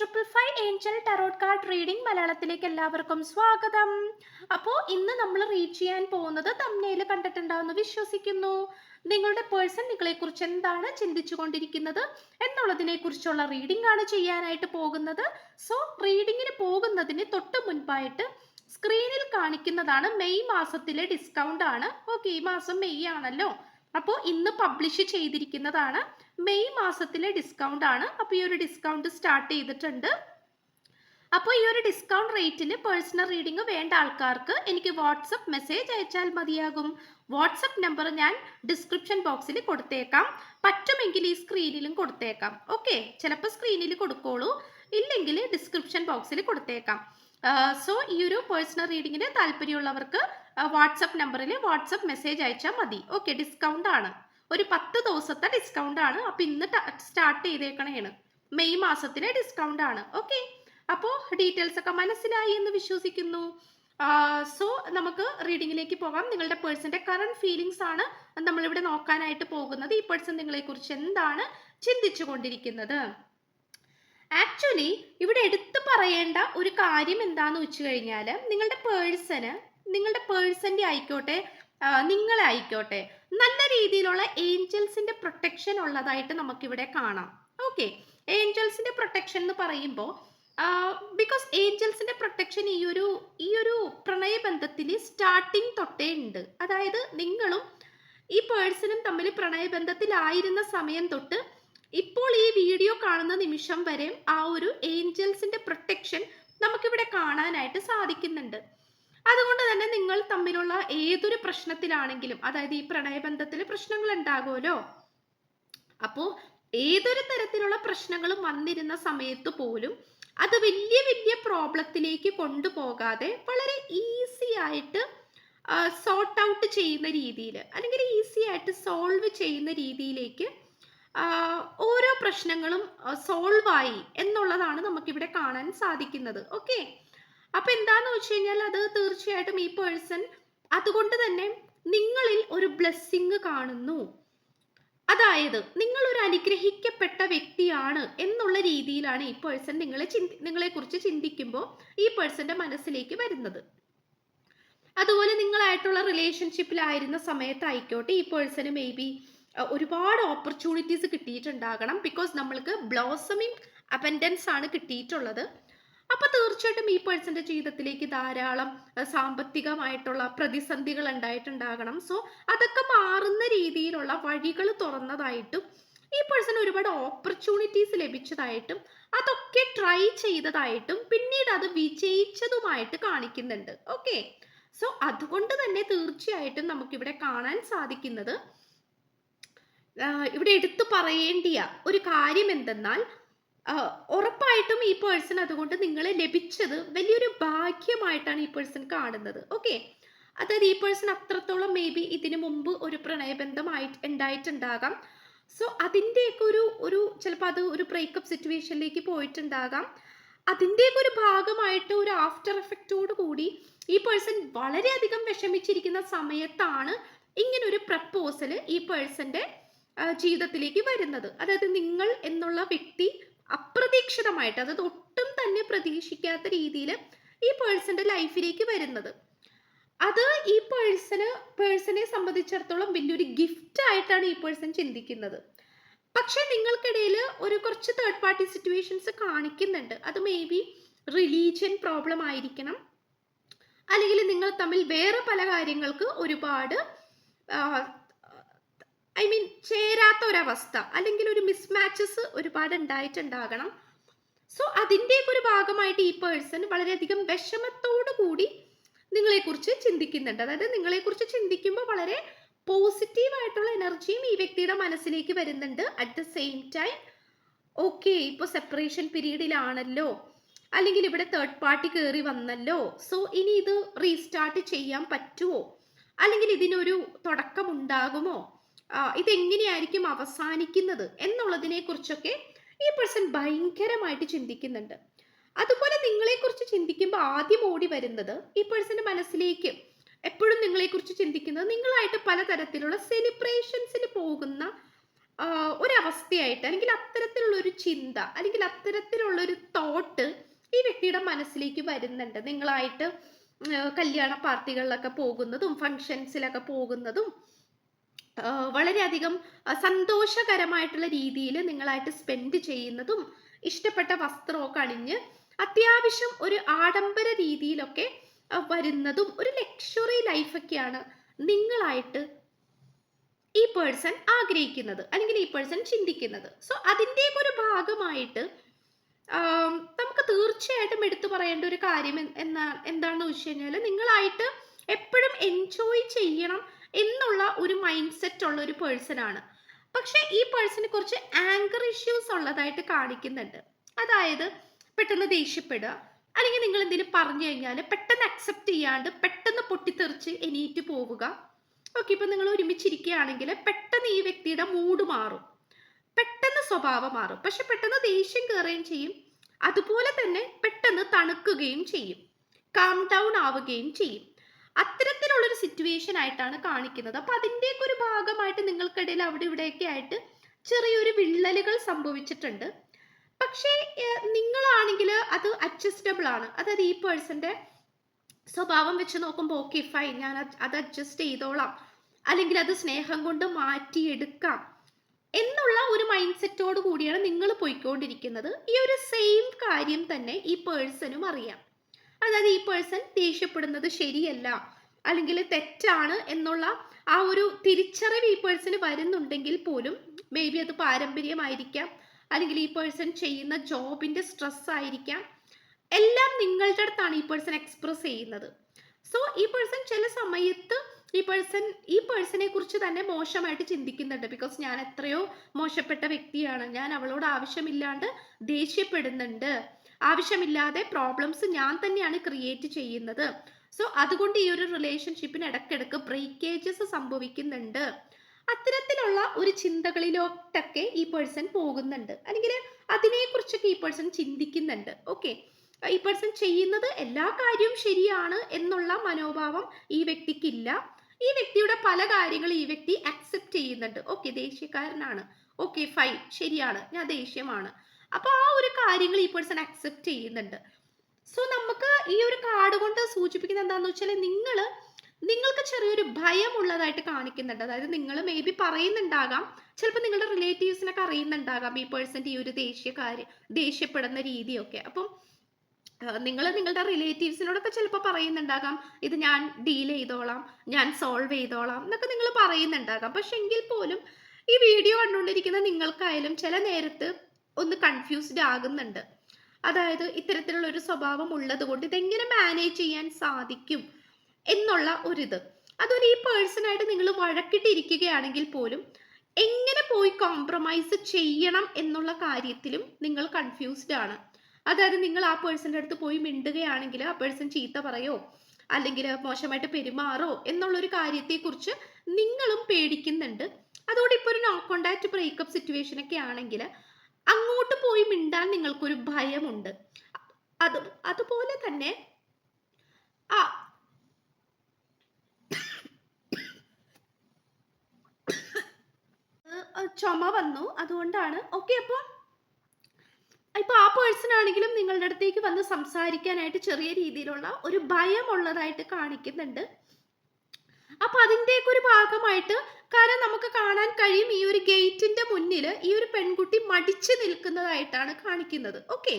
Triple five angel tarot card reading മലയാളത്തിലേക്ക് എല്ലാവർക്കും സ്വാഗതം. അപ്പോൾ ഇന്ന് നമ്മൾ റീഡ് ചെയ്യാൻ പോകുന്നത് തമ്മനയിൽ കണ്ടിട്ടുണ്ടാവുമെന്ന് വിശ്വസിക്കുന്നു. നിങ്ങളുടെ പേഴ്സൺ നിങ്ങളെക്കുറിച്ച് എന്താണ് ചിന്തിച്ചു കൊണ്ടിരിക്കുന്നത് എന്നുള്ളതിനെ കുറിച്ചുള്ള റീഡിംഗ് ആണ് ചെയ്യാനായിട്ട് പോകുന്നത്. സോ റീഡിങ്ങിന് പോകുന്നതിന് തൊട്ട് മുൻപായിട്ട് സ്ക്രീനിൽ കാണിക്കുന്നതാണ് മെയ് മാസത്തിലെ ഡിസ്കൗണ്ട് ആണ്. ഓക്കെ ഈ മാസം മെയ് ആണല്ലോ. അപ്പോൾ ഇന്ന് പബ്ലിഷ് ചെയ്തിരിക്കുന്നതാണ് മെയ് മാസത്തിലെ ഡിസ്കൗണ്ട് ആണ്. അപ്പോൾ ഈ ഒരു ഡിസ്കൗണ്ട് സ്റ്റാർട്ട് ചെയ്തിട്ടുണ്ട്. അപ്പോൾ ഈ ഒരു ഡിസ്കൗണ്ട് റേറ്റിന് പേഴ്സണൽ റീഡിംഗ് വേണ്ട ആൾക്കാർക്ക് എനിക്ക് വാട്സപ്പ് മെസ്സേജ് അയച്ചാൽ മതിയാകും. വാട്സപ്പ് നമ്പർ ഞാൻ ഡിസ്ക്രിപ്ഷൻ ബോക്സിൽ കൊടുത്തേക്കാം. പറ്റുമെങ്കിൽ ഈ സ്ക്രീനിലും കൊടുത്തേക്കാം. ഓക്കെ ചിലപ്പോൾ സ്ക്രീനിൽ കൊടുക്കോളൂ. ഇല്ലെങ്കിൽ ഡിസ്ക്രിപ്ഷൻ ബോക്സിൽ കൊടുത്തേക്കാം. സോ ഈ ഒരു പേഴ്സണൽ റീഡിങ്ങിന് താല്പര്യമുള്ളവർക്ക് വാട്സപ്പ് നമ്പറിൽ വാട്സപ്പ് മെസ്സേജ് അയച്ചാൽ മതി. ഓക്കെ ഡിസ്കൗണ്ട് ആണ്. ഒരു പത്ത് ദിവസത്തെ ഡിസ്കൗണ്ട് ആണ്. അപ്പൊ ഇന്ന് സ്റ്റാർട്ട് ചെയ്തേക്കണേണ്. മെയ് മാസത്തിലെ ഡിസ്കൗണ്ട് ആണ്. ഓക്കെ അപ്പോൾ ഡീറ്റെയിൽസ് ഒക്കെ മനസ്സിലായി എന്ന് വിശ്വസിക്കുന്നു. സോ നമുക്ക് റീഡിങ്ങിലേക്ക് പോകാം. നിങ്ങളുടെ പേഴ്സന്റെ കറണ്ട് ഫീലിങ്സ് ആണ് നമ്മളിവിടെ നോക്കാനായിട്ട് പോകുന്നത്. ഈ പേഴ്സൺ നിങ്ങളെക്കുറിച്ച് എന്താണ് ചിന്തിച്ചു കൊണ്ടിരിക്കുന്നത്? ആക്ച്വലി ഇവിടെ എടുത്തു പറയേണ്ട ഒരു കാര്യം എന്താന്ന് വെച്ച് കഴിഞ്ഞാൽ നിങ്ങളുടെ പേഴ്സന് നിങ്ങളുടെ പേഴ്സന്റെ ആയിക്കോട്ടെ നിങ്ങളെ ആയിക്കോട്ടെ നല്ല രീതിയിലുള്ള ഏഞ്ചൽസിന്റെ പ്രൊട്ടക്ഷൻ ഉള്ളതായിട്ട് നമുക്കിവിടെ കാണാം. ഓക്കെ. ഏഞ്ചൽസിന്റെ പ്രൊട്ടക്ഷൻ എന്ന് പറയുമ്പോൾ ബിക്കോസ് ഏഞ്ചൽസിന്റെ പ്രൊട്ടക്ഷൻ ഈ ഒരു ഈ ഒരു പ്രണയബന്ധത്തിൽ സ്റ്റാർട്ടിങ് തൊട്ടേ ഉണ്ട്. അതായത് നിങ്ങളും ഈ പേഴ്സണും തമ്മിൽ പ്രണയബന്ധത്തിലായിരുന്ന സമയം തൊട്ട് ഇപ്പോൾ ഈ വീഡിയോ കാണുന്ന നിമിഷം വരെ ആ ഒരു ഏഞ്ചൽസിന്റെ പ്രൊട്ടക്ഷൻ നമുക്കിവിടെ കാണാനായിട്ട് സാധിക്കുന്നുണ്ട്. അതുകൊണ്ട് തന്നെ നിങ്ങൾ തമ്മിലുള്ള ഏതൊരു പ്രശ്നത്തിലാണെങ്കിലും അതായത് ഈ പ്രണയബന്ധത്തിൽ പ്രശ്നങ്ങൾ ഉണ്ടാകുമല്ലോ അപ്പോ ഏതൊരു തരത്തിലുള്ള പ്രശ്നങ്ങളും വന്നിരുന്ന സമയത്ത് പോലും അത് വലിയ വലിയ പ്രോബ്ലത്തിലേക്ക് കൊണ്ടുപോകാതെ വളരെ ഈസി ആയിട്ട് സോർട്ട് ഔട്ട് ചെയ്യുന്ന രീതിയിൽ അല്ലെങ്കിൽ ഈസി ആയിട്ട് സോൾവ് ചെയ്യുന്ന രീതിയിലേക്ക് ഓരോ പ്രശ്നങ്ങളും സോൾവ് ആയി എന്നുള്ളതാണ് നമുക്കിവിടെ കാണാൻ സാധിക്കുന്നത്. ഓക്കെ അപ്പൊ എന്താന്ന് വെച്ച് കഴിഞ്ഞാൽ അത് തീർച്ചയായിട്ടും ഈ പേഴ്സൺ അതുകൊണ്ട് തന്നെ നിങ്ങളിൽ ഒരു ബ്ലെസ്സിങ് കാണുന്നു. അതായത് നിങ്ങൾ ഒരു അനുഗ്രഹിക്കപ്പെട്ട വ്യക്തിയാണ് എന്നുള്ള രീതിയിലാണ് ഈ പേഴ്സൺ നിങ്ങളെ ചിന്തി നിങ്ങളെ കുറിച്ച് ചിന്തിക്കുമ്പോൾ ഈ പേഴ്സന്റെ മനസ്സിലേക്ക് വരുന്നത്. അതുപോലെ നിങ്ങളായിട്ടുള്ള റിലേഷൻഷിപ്പിലായിരുന്ന സമയത്തായിക്കോട്ടെ ഈ പേഴ്സന് മേ ബി ഒരുപാട് ഓപ്പർച്യൂണിറ്റീസ് കിട്ടിയിട്ടുണ്ടാകണം. ബിക്കോസ് നമ്മൾക്ക് ബ്ലോസമിങ് അബൻഡൻസ് ആണ് കിട്ടിയിട്ടുള്ളത്. അപ്പൊ തീർച്ചയായിട്ടും ഈ പേഴ്സന്റെ ജീവിതത്തിലേക്ക് ധാരാളം സാമ്പത്തികമായിട്ടുള്ള പ്രതിസന്ധികൾ ഉണ്ടായിട്ടുണ്ടാകണം. സോ അതൊക്കെ മാറുന്ന രീതിയിലുള്ള വഴികൾ തുറന്നതായിട്ടും ഈ പേഴ്സൺ ഒരുപാട് ഓപ്പർച്യൂണിറ്റീസ് ലഭിച്ചതായിട്ടും അതൊക്കെ ട്രൈ ചെയ്തതായിട്ടും പിന്നീട് അത് വിജയിച്ചതുമായിട്ട് കാണിക്കുന്നുണ്ട്. ഓക്കെ സോ അതുകൊണ്ട് തന്നെ തീർച്ചയായിട്ടും നമുക്കിവിടെ കാണാൻ സാധിക്കുന്നത് ഇവിടെ എടുത്തു പറയേണ്ടിയ ഒരു കാര്യം എന്തെന്നാൽ ഉറപ്പായിട്ടും ഈ പേഴ്സൺ അതുകൊണ്ട് നിങ്ങൾ ലഭിച്ചത് വലിയൊരു ഭാഗ്യമായിട്ടാണ് ഈ പേഴ്സൺ കാണുന്നത്. ഓക്കെ അതായത് ഈ പേഴ്സൺ അത്രത്തോളം മേ ബി ഇതിനു മുമ്പ് ഒരു പ്രണയബന്ധമായി ഉണ്ടായിട്ടുണ്ടാകാം. സോ അതിന്റെയൊക്കെ ഒരു ഒരു ചിലപ്പോൾ അത് ഒരു ബ്രേക്കപ്പ് സിറ്റുവേഷനിലേക്ക് പോയിട്ടുണ്ടാകാം. അതിന്റെയൊക്കെ ഒരു ഭാഗമായിട്ട് ഒരു ആഫ്റ്റർ എഫക്റ്റോട് കൂടി ഈ പേഴ്സൺ വളരെയധികം വിഷമിച്ചിരിക്കുന്ന സമയത്താണ് ഇങ്ങനെ ഒരു പ്രപ്പോസൽ ഈ പേഴ്സന്റെ ജീവിതത്തിലേക്ക് വരുന്നത്. അതായത് നിങ്ങൾ എന്നുള്ള വ്യക്തി അപ്രതീക്ഷിതമായിട്ട് അതായത് ഒട്ടും തന്നെ പ്രതീക്ഷിക്കാത്ത രീതിയിൽ ഈ പേഴ്സന്റെ ലൈഫിലേക്ക് വരുന്നത്. അത് ഈ പേഴ്സണ് പേഴ്സണെ സംബന്ധിച്ചിടത്തോളം വലിയൊരു ഗിഫ്റ്റ് ആയിട്ടാണ് ഈ പേഴ്സൺ ചിന്തിക്കുന്നത്. പക്ഷെ നിങ്ങൾക്കിടയിൽ ഒരു കുറച്ച് തേർഡ് പാർട്ടി സിറ്റുവേഷൻസ് കാണിക്കുന്നുണ്ട്. അത് മേ ബി റിലീജിയൻ പ്രോബ്ലം ആയിരിക്കണം. അല്ലെങ്കിൽ നിങ്ങൾ തമ്മിൽ വേറെ പല കാര്യങ്ങൾക്ക് ഒരുപാട് ഐ മീൻ ചേരാത്ത ഒരവസ്ഥ അല്ലെങ്കിൽ ഒരു മിസ്മാച്ചസ് ഒരുപാട് ഉണ്ടായിട്ടുണ്ടാകണം സോ അതിന്റെയൊക്കെ ഒരു ഭാഗമായിട്ട് ഈ പേഴ്സൺ വളരെയധികം വിഷമത്തോടു കൂടി നിങ്ങളെക്കുറിച്ച് ചിന്തിക്കുന്നുണ്ട്. അതായത് നിങ്ങളെക്കുറിച്ച് ചിന്തിക്കുമ്പോൾ വളരെ പോസിറ്റീവ് ആയിട്ടുള്ള എനർജിയും ഈ വ്യക്തിയുടെ മനസ്സിലേക്ക് വരുന്നുണ്ട്. At the same time okay ഇപ്പോൾ സെപ്പറേഷൻ പീരീഡിലാണല്ലോ അല്ലെങ്കിൽ ഇവിടെ തേർഡ് പാർട്ടി കയറി വന്നല്ലോ. സോ ഇനി ഇത് റീസ്റ്റാർട്ട് ചെയ്യാൻ പറ്റുമോ അല്ലെങ്കിൽ ഇതിനൊരു തുടക്കം ഉണ്ടാകുമോ ഇതെങ്ങനെയായിരിക്കും അവസാനിക്കുന്നത് എന്നുള്ളതിനെ കുറിച്ചൊക്കെ ഈ പേഴ്സൺ ഭയങ്കരമായിട്ട് ചിന്തിക്കുന്നുണ്ട്. അതുപോലെ നിങ്ങളെക്കുറിച്ച് ചിന്തിക്കുമ്പോൾ ആദ്യം ഓടി വരുന്നത് ഈ പേഴ്സന്റെ മനസ്സിലേക്ക്. എപ്പോഴും നിങ്ങളെക്കുറിച്ച് ചിന്തിക്കുന്നത് നിങ്ങളായിട്ട് പലതരത്തിലുള്ള സെലിബ്രേഷൻസിന് പോകുന്ന ഒരവസ്ഥയായിട്ട് അല്ലെങ്കിൽ അത്തരത്തിലുള്ള ഒരു ചിന്ത അല്ലെങ്കിൽ അത്തരത്തിലുള്ള ഒരു തോട്ട് ഈ വ്യക്തിയുടെ മനസ്സിലേക്ക് വരുന്നുണ്ട്. നിങ്ങളായിട്ട് കല്യാണ പാർട്ടികളിലൊക്കെ പോകുന്നതും ഫങ്ഷൻസിലൊക്കെ പോകുന്നതും വളരെയധികം സന്തോഷകരമായിട്ടുള്ള രീതിയിൽ നിങ്ങളായിട്ട് സ്പെൻഡ് ചെയ്യുന്നതും ഇഷ്ടപ്പെട്ട വസ്ത്രമൊക്കെ അണിഞ്ഞ് അത്യാവശ്യം ഒരു ആഡംബര രീതിയിലൊക്കെ വരുന്നതും ഒരു ലക്ഷറി ലൈഫൊക്കെയാണ് നിങ്ങളായിട്ട് ഈ പേഴ്സൺ ആഗ്രഹിക്കുന്നത് അല്ലെങ്കിൽ ഈ പേഴ്സൺ ചിന്തിക്കുന്നത്. സോ അതിന്റെ ഒരു ഭാഗമായിട്ട് നമുക്ക് തീർച്ചയായിട്ടും എടുത്തു പറയേണ്ട ഒരു കാര്യം എന്താ എന്താണെന്ന് വെച്ച് കഴിഞ്ഞാൽ നിങ്ങളായിട്ട് എപ്പോഴും എൻജോയ് ചെയ്യണം എന്നുള്ള ഒരു മൈൻഡ് സെറ്റ് ഉള്ള ഒരു പേഴ്സൺ ആണ്. പക്ഷെ ഈ പേഴ്സണെ കുറച്ച് ആങ്കർ ഇഷ്യൂസ് ഉള്ളതായിട്ട് കാണിക്കുന്നുണ്ട്. അതായത് പെട്ടെന്ന് ദേഷ്യപ്പെടുക. അല്ലെങ്കിൽ നിങ്ങൾ എന്തെങ്കിലും പറഞ്ഞു കഴിഞ്ഞാൽ പെട്ടെന്ന് അക്സെപ്റ്റ് ചെയ്യാണ്ട് പെട്ടെന്ന് പൊട്ടിത്തെറിച്ച് എണീറ്റ് പോവുക. ഓക്കെ ഇപ്പൊ നിങ്ങൾ ഒരുമിച്ചിരിക്കുകയാണെങ്കിൽ പെട്ടെന്ന് ഈ വ്യക്തിയുടെ മൂഡ് മാറും. പെട്ടെന്ന് സ്വഭാവം മാറും. പക്ഷെ പെട്ടെന്ന് ദേഷ്യം കയറുകയും ചെയ്യും. അതുപോലെ തന്നെ പെട്ടെന്ന് തണുക്കുകയും ചെയ്യും. കാം ഡൗൺ ആവുകയും ചെയ്യും. അത്തരത്തിലുള്ളൊരു സിറ്റുവേഷൻ ആയിട്ടാണ് കാണിക്കുന്നത്. അപ്പൊ അതിന്റെയൊക്കെ ഒരു ഭാഗമായിട്ട് നിങ്ങൾക്കിടയിൽ അവിടെ ഇവിടെയൊക്കെ ആയിട്ട് ചെറിയൊരു വിള്ളലുകൾ സംഭവിച്ചിട്ടുണ്ട്. പക്ഷേ നിങ്ങളാണെങ്കിൽ അത് അഡ്ജസ്റ്റബിൾ ആണ്. അതായത് ഈ പേഴ്സന്റെ സ്വഭാവം വെച്ച് നോക്കുമ്പോൾ ഓക്കെ ഫൈൻ ഞാൻ അത് അഡ്ജസ്റ്റ് ചെയ്തോളാം. അല്ലെങ്കിൽ അത് സ്നേഹം കൊണ്ട് മാറ്റിയെടുക്കാം. എന്നുള്ള ഒരു മൈൻഡ് സെറ്റോട് കൂടിയാണ് നിങ്ങൾ പോയിക്കൊണ്ടിരിക്കുന്നത്. ഈ ഒരു സെയിം കാര്യം തന്നെ ഈ പേഴ്സണും അറിയാം. അതായത് ഈ പേഴ്സൺ ദേഷ്യപ്പെടുന്നത് ശരിയല്ല അല്ലെങ്കിൽ തെറ്റാണ് എന്നുള്ള ആ ഒരു തിരിച്ചറിവ് ഈ പേഴ്സണ് വരുന്നുണ്ടെങ്കിൽ പോലും മേ ബി അത് പാരമ്പര്യമായിരിക്കാം അല്ലെങ്കിൽ ഈ പേഴ്സൺ ചെയ്യുന്ന ജോബിന്റെ സ്ട്രെസ് ആയിരിക്കാം. എല്ലാം നിങ്ങളുടെ അടുത്താണ് ഈ പേഴ്സൺ എക്സ്പ്രസ് ചെയ്യുന്നത്. സോ ഈ പേഴ്സൺ ചില സമയത്ത് ഈ പേഴ്സൺ ഈ പേഴ്സണെ കുറിച്ച് തന്നെ മോശമായിട്ട് ചിന്തിക്കുന്നുണ്ട്. ബിക്കോസ് ഞാൻ എത്രയോ മോശപ്പെട്ട വ്യക്തിയാണ്. ഞാൻ അവളോട് ആവശ്യമില്ലാണ്ട് ദേഷ്യപ്പെടുന്നുണ്ട്. ആവശ്യമില്ലാതെ പ്രോബ്ലംസ് ഞാൻ തന്നെയാണ് ക്രിയേറ്റ് ചെയ്യുന്നത്. സോ അതുകൊണ്ട് ഈ ഒരു റിലേഷൻഷിപ്പിന് ഇടയ്ക്കിടയ്ക്ക് ബ്രേക്കേജസ് സംഭവിക്കുന്നുണ്ട്. അത്തരത്തിലുള്ള ഒരു ചിന്തകളിലോട്ടൊക്കെ ഈ പേഴ്സൺ പോകുന്നുണ്ട്. അല്ലെങ്കിൽ അതിനെക്കുറിച്ചൊക്കെ ഈ പേഴ്സൺ ചിന്തിക്കുന്നുണ്ട്. ഓക്കെ ഈ പേഴ്സൺ ചെയ്യുന്നത് എല്ലാ കാര്യവും ശരിയാണ് എന്നുള്ള മനോഭാവം ഈ വ്യക്തിക്കില്ല. ഈ വ്യക്തിയുടെ പല കാര്യങ്ങളും ഈ വ്യക്തി അക്സെപ്റ്റ് ചെയ്യുന്നുണ്ട്. ഓക്കെ ദേഷ്യക്കാരനാണ്. ഓക്കെ ഫൈൻ ശരിയാണ്. ഞാൻ ദേഷ്യമാണ്. അപ്പൊ ആ ഒരു കാര്യങ്ങൾ ഈ പേഴ്സൺ അക്സെപ്റ്റ് ചെയ്യുന്നുണ്ട്. സോ നമുക്ക് ഈ ഒരു കാർഡ് കൊണ്ട് സൂചിപ്പിക്കുന്നത് എന്താണെന്ന് വെച്ചാൽ നിങ്ങൾ നിങ്ങൾക്ക് ചെറിയൊരു ഭയം ഉള്ളതായിട്ട് കാണിക്കുന്നുണ്ട്. അതായത് നിങ്ങൾ മേ ബി പറയുന്നുണ്ടാകാം ചിലപ്പോൾ നിങ്ങളുടെ റിലേറ്റീവ്സിനൊക്കെ അറിയുന്നുണ്ടാകാം ഈ പേഴ്സന്റെ ഈ ഒരു ദേഷ്യക്കാര് ദേഷ്യപ്പെടുന്ന രീതിയൊക്കെ. അപ്പം നിങ്ങൾ നിങ്ങളുടെ റിലേറ്റീവ്സിനോടൊക്കെ ചിലപ്പോൾ പറയുന്നുണ്ടാകാം ഇത് ഞാൻ ഡീൽ ചെയ്തോളാം ഞാൻ സോൾവ് ചെയ്തോളാം എന്നൊക്കെ നിങ്ങൾ പറയുന്നുണ്ടാകാം. പക്ഷെ എങ്കിൽ പോലും ഈ വീഡിയോ കണ്ടുകൊണ്ടിരിക്കുന്ന നിങ്ങൾക്കായാലും ചില നേരത്ത് ഒന്ന് കൺഫ്യൂസ്ഡ് ആകുന്നുണ്ട്. അതായത് ഇത്തരത്തിലുള്ള ഒരു സ്വഭാവം ഉള്ളത് കൊണ്ട് ഇതെങ്ങനെ മാനേജ് ചെയ്യാൻ സാധിക്കും എന്നുള്ള ഒരിത്. അതുപോലെ ഈ പേഴ്സണായിട്ട് നിങ്ങൾ വഴക്കിട്ടിരിക്കുകയാണെങ്കിൽ പോലും എങ്ങനെ പോയി കോംപ്രമൈസ് ചെയ്യണം എന്നുള്ള കാര്യത്തിലും നിങ്ങൾ കൺഫ്യൂസ്ഡ് ആണ്. അതായത് നിങ്ങൾ ആ പേഴ്സന്റെ അടുത്ത് പോയി മിണ്ടുകയാണെങ്കിൽ ആ പേഴ്സൺ ചീത്ത പറയോ? അല്ലെങ്കിൽ മോശമായിട്ട് പെരുമാറോ? എന്നുള്ളൊരു കാര്യത്തെക്കുറിച്ച് നിങ്ങളും പേടിക്കുന്നുണ്ട്. അതുകൊണ്ട് ഇപ്പോൾ ഒരു നോ കോണ്ടാക്ട് ബ്രേക്കപ്പ് സിറ്റുവേഷൻ ഒക്കെ ആണെങ്കിൽ അങ്ങോട്ട് പോയി മിണ്ടാൻ നിങ്ങൾക്കൊരു ഭയമുണ്ട്. അത് അതുപോലെ തന്നെ ആ ചുമ വന്നു. അതുകൊണ്ടാണ് ഓക്കെ അപ്പോൾ ഇപ്പൊ ആ പേഴ്സൺ ആണെങ്കിലും നിങ്ങളുടെ അടുത്തേക്ക് വന്ന് സംസാരിക്കാനായിട്ട് ചെറിയ രീതിയിലുള്ള ഒരു ഭയം ഉള്ളതായിട്ട് കാണിക്കുന്നുണ്ട്. അപ്പൊ അതിന്റെയൊക്കെ ഒരു ഭാഗമായിട്ട് കാരണം നമുക്ക് കഴിയും ഈ ഒരു ഗേറ്റിന്റെ മുന്നിൽ ഈ ഒരു പെൺകുട്ടി മടിച്ചു നിൽക്കുന്നതായിട്ടാണ് കാണിക്കുന്നത്. ഓക്കെ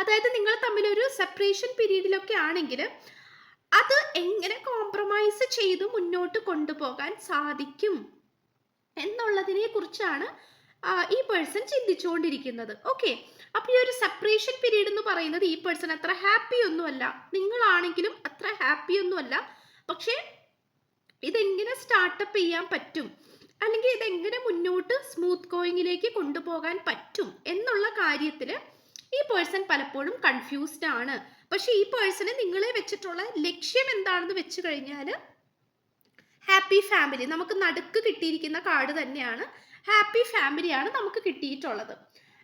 അതായത് നിങ്ങൾ തമ്മിൽ ഒരു സെപ്പറേഷൻ പീരീഡിലൊക്കെ ആണെങ്കിൽ അത് എങ്ങനെ കോംപ്രമൈസ് ചെയ്ത് മുന്നോട്ട് കൊണ്ടുപോകാൻ സാധിക്കും എന്നുള്ളതിനെ കുറിച്ചാണ് ഈ പേഴ്സൺ ചിന്തിച്ചുകൊണ്ടിരിക്കുന്നത്. ഓക്കെ അപ്പൊ ഈ ഒരു സെപ്പറേഷൻ പീരീഡ് എന്ന് പറയുന്നത് ഈ പേഴ്സൺ അത്ര ഹാപ്പി ഒന്നുമല്ല. നിങ്ങളാണെങ്കിലും അത്ര ഹാപ്പി ഒന്നുമല്ല. പക്ഷേ ഇതെങ്ങനെ സ്റ്റാർട്ടപ്പ് ചെയ്യാൻ പറ്റും? അല്ലെങ്കിൽ ഇതെങ്ങനെ മുന്നോട്ട് സ്മൂത്ത് ഗോയിങ്ങിലേക്ക് കൊണ്ടുപോകാൻ പറ്റും എന്നുള്ള കാര്യത്തിൽ ഈ പേഴ്സൺ പലപ്പോഴും കൺഫ്യൂസ്ഡ് ആണ്. പക്ഷെ ഈ പേഴ്സണ് നിങ്ങളെ വെച്ചിട്ടുള്ള ലക്ഷ്യം എന്താണെന്ന് വെച്ച് കഴിഞ്ഞാൽ ഹാപ്പി ഫാമിലി നമുക്ക് നടുക്ക് കിട്ടിയിരിക്കുന്ന കാർഡ് തന്നെയാണ് ഹാപ്പി ഫാമിലിയാണ് നമുക്ക് കിട്ടിയിട്ടുള്ളത്.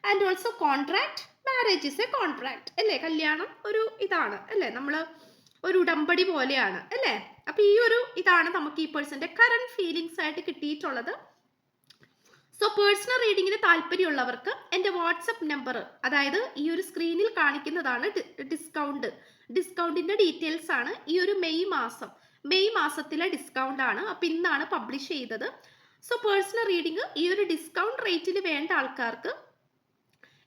And also contract marriage is a contract അല്ലേ? കല്യാണം ഒരു ഇതാണ്. അല്ലേ? നമ്മൾ ഒരു ഉടമ്പടി പോലെയാണ്. അല്ലേ? അപ്പൊ ഈ ഒരു ഇതാണ് നമുക്ക് ഈ പേഴ്സന്റെ കറണ്ട് ഫീലിങ്സ് ആയിട്ട് കിട്ടിയിട്ടുള്ളത്. സോ പേഴ്സണൽ റീഡിങ്ങിന് താല്പര്യമുള്ളവർക്ക് എന്റെ വാട്സപ്പ് നമ്പർ അതായത് ഈ ഒരു സ്ക്രീനിൽ കാണിക്കുന്നതാണ് ഡിസ്കൗണ്ട് ഡിസ്കൗണ്ടിന്റെ ഡീറ്റെയിൽസ് ആണ് ഈ ഒരു മെയ് മാസം. മെയ് മാസത്തിലെ ഡിസ്കൗണ്ട് ആണ്. അപ്പം ഇന്നാണ് പബ്ലിഷ് ചെയ്തത്. സോ പേഴ്സണൽ റീഡിങ് ഈ ഒരു ഡിസ്കൗണ്ട് റേറ്റിൽ വേണ്ട ആൾക്കാർക്ക്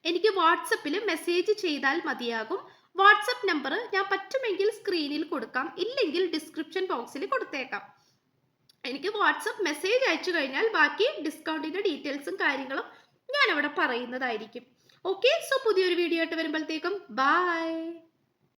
എനിക്ക് വാട്സപ്പിൽ മെസ്സേജ് ചെയ്താൽ മതിയാകും. വാട്സപ്പ് നമ്പർ ഞാൻ പറ്റുമെങ്കിൽ സ്ക്രീനിൽ കൊടുക്കാം. ഇല്ലെങ്കിൽ ഡിസ്ക്രിപ്ഷൻ ബോക്സിൽ കൊടുത്തേക്കാം. എനിക്ക് വാട്സപ്പ് മെസ്സേജ് അയച്ചു കഴിഞ്ഞാൽ ബാക്കി ഡിസ്കൗണ്ടിന്റെ ഡീറ്റെയിൽസും കാര്യങ്ങളും ഞാൻ അവിടെ പറയുന്നതായിരിക്കും. ഓക്കെ സോ പുതിയൊരു വീഡിയോ ആയിട്ട് വരുമ്പോഴത്തേക്കും. ബൈ.